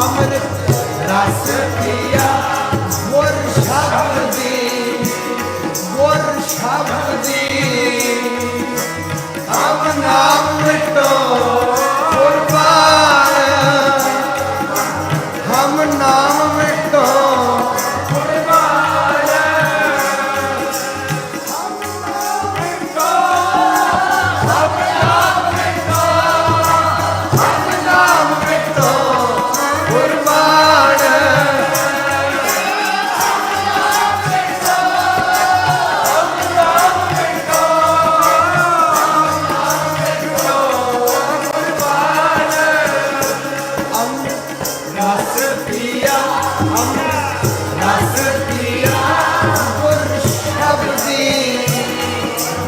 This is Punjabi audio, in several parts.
ਅੰਮ੍ਰਿਤ ਰਸ ਪੀਆ ਅੰਮ੍ਰਿਤ ਦੀ ਗੁਰ ਸ਼ਬਦ ਦੀ ਹਮ ਨਾਮ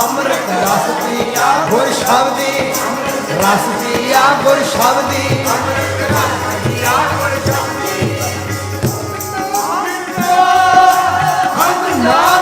ਸ਼ਬਦੀ ਰਸ ਪੀਆ ਗੁਰ ਸ਼ਬਦੀ ਅੰਮ੍ਰਿਤ ਰਸ ਪੀਆ ਗੁਰ ਸ਼ਬਦੀ ਰਸ ਪੀਆ ਗੁਰ ਸ਼ਬਦੀ। ਹਮ ਨਾਮ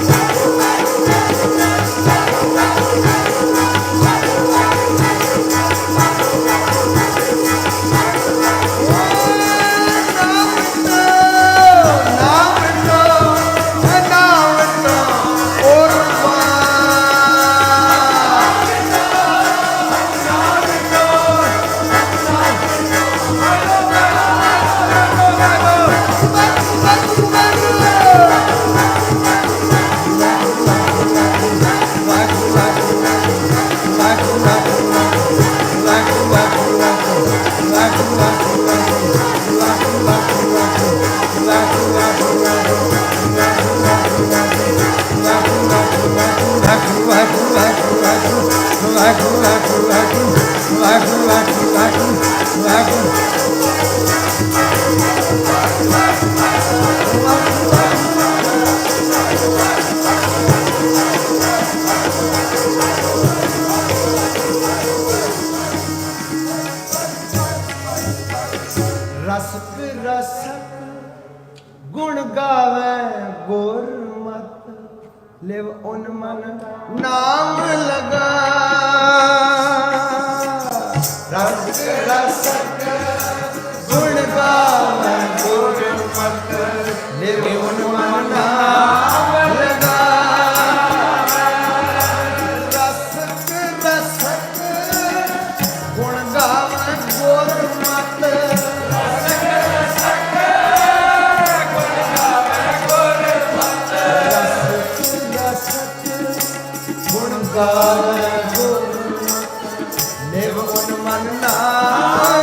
ਗੁਰਮਤ ਉਨ ਮਨ ਨਾਮ ਲਗਾ। ਰਸ ਰਸਕ ਗੁਣ ਗਾਵੇ ਨਿਵ ਉਨ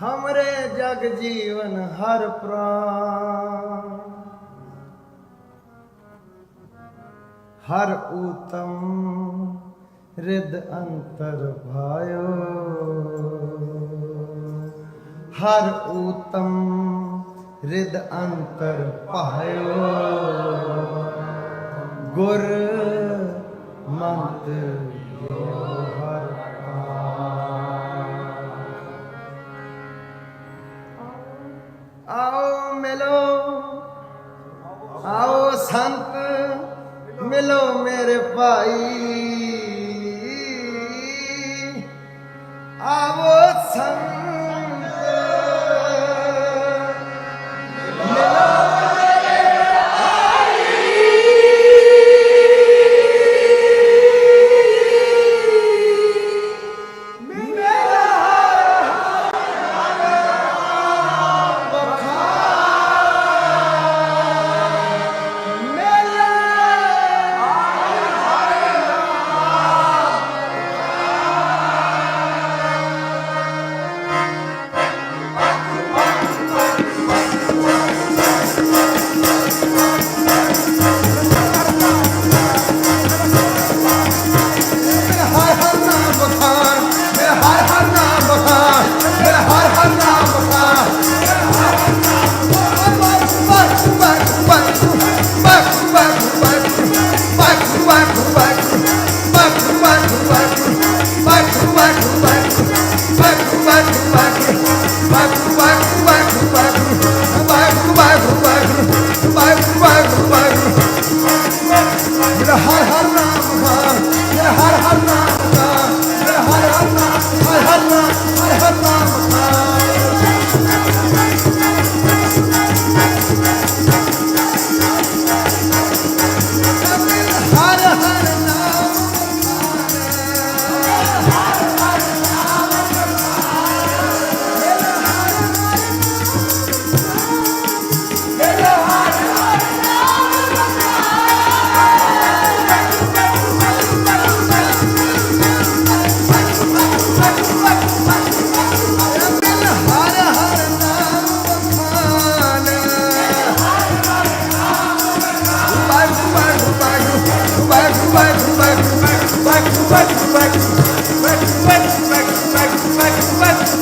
हमरे जग जीवन हर प्राण। हर उत्तम रिद अंतर भायो हर उत्तम रिद अंतर पायो गुर मंत्र हर आओ मिलो आओ संत मिलो मेरे भाई 啊我曾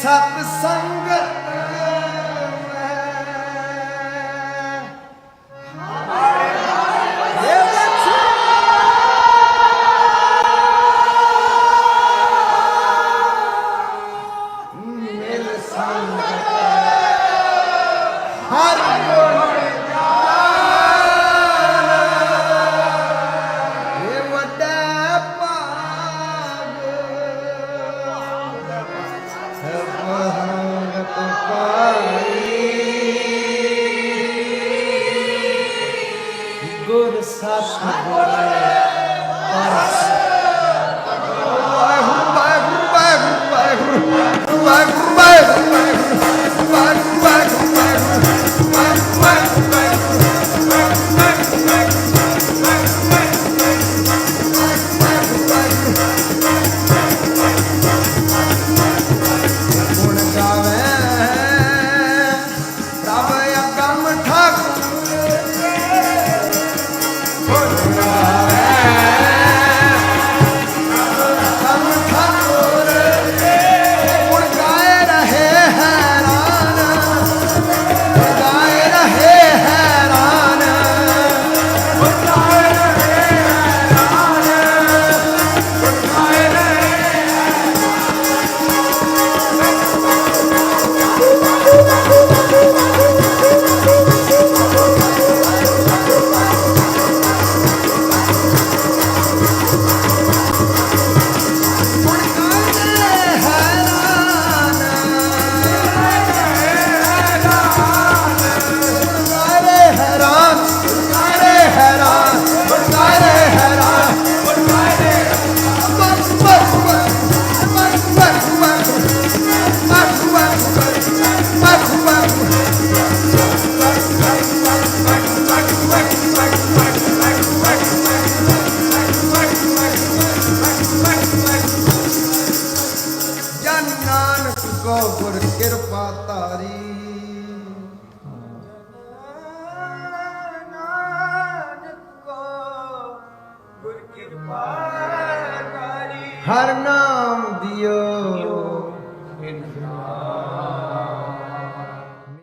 satisfied.